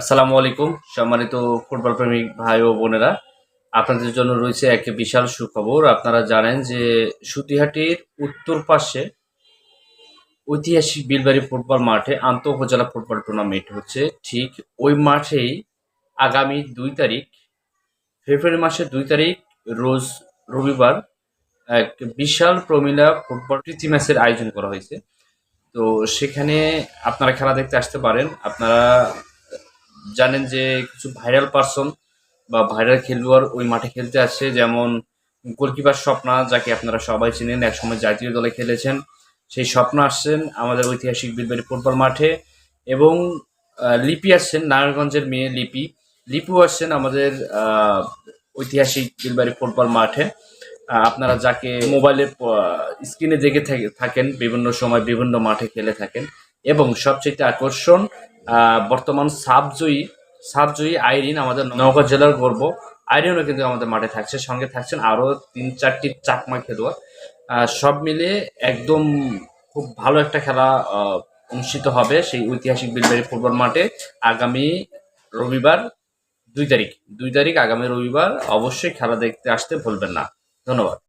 আসসালামু আলাইকুম, সম্মানিত ফুটবল প্রেমিক ভাই ও বোনেরা। আপনাদের জন্য রয়েছে এক বিশাল সুখবর। আপনারা জানেন যে সুতিহাটির উত্তর পাশে ঐতিহাসিক বিলবাড়ি ফুটবল মাঠে আন্তঃ উপজেলা ফুটবল টুর্নামেন্ট হচ্ছে। ঠিক ওই মাঠেই আগামী দুই তারিখ, ফেব্রুয়ারি মাসের দুই তারিখ, রোজ রবিবার এক বিশাল প্রমিলা ফুটবল প্রীতি ম্যাচের আয়োজন করা হয়েছে। তো সেখানে আপনারা খেলা দেখতে আসতে পারেন। আপনারা জানেন যে কিছু ভাইরাল পার্সন বা ভাইরাল খেলোয়াড় ওই মাঠে খেলতে আসছে। যেমন গোলকিপার স্বপ্না, যাকে আপনারা সবাই চিনেন, একসময় জাতীয় দলে খেলেছেন। সেই স্বপ্ন আসছেন আমাদের ঐতিহাসিক বিলবাড়ি ফুটবল মাঠে এবং লিপি আসছেন, নারায়ণগঞ্জের মেয়ে লিপি। লিপু আসছেন আমাদের ঐতিহাসিক বিলবাড়ি ফুটবল মাঠে। আপনারা যাকে মোবাইলে স্ক্রিনে দেখে থাকে- থাকেন, বিভিন্ন সময় বিভিন্ন মাঠে খেলে থাকেন। এবং সবচেয়ে আকর্ষণ বর্তমান সাবজয়ী সাবজয়ী আইরিন আমাদের নওগাঁ জেলার গর্ব। আইরিনও কিন্তু আমাদের মাঠে থাকছে, সঙ্গে থাকছেন আরও তিন চারটি চাকমা খেলোয়াড়। সব মিলে একদম খুব ভালো একটা খেলা অনুষ্ঠিত হবে সেই ঐতিহাসিক বিলবাড়ি ফুটবল মাঠে আগামী রবিবার দুই তারিখ। দুই তারিখ আগামী রবিবার অবশ্যই খেলা দেখতে আসতে ভুলবেন না। ধন্যবাদ।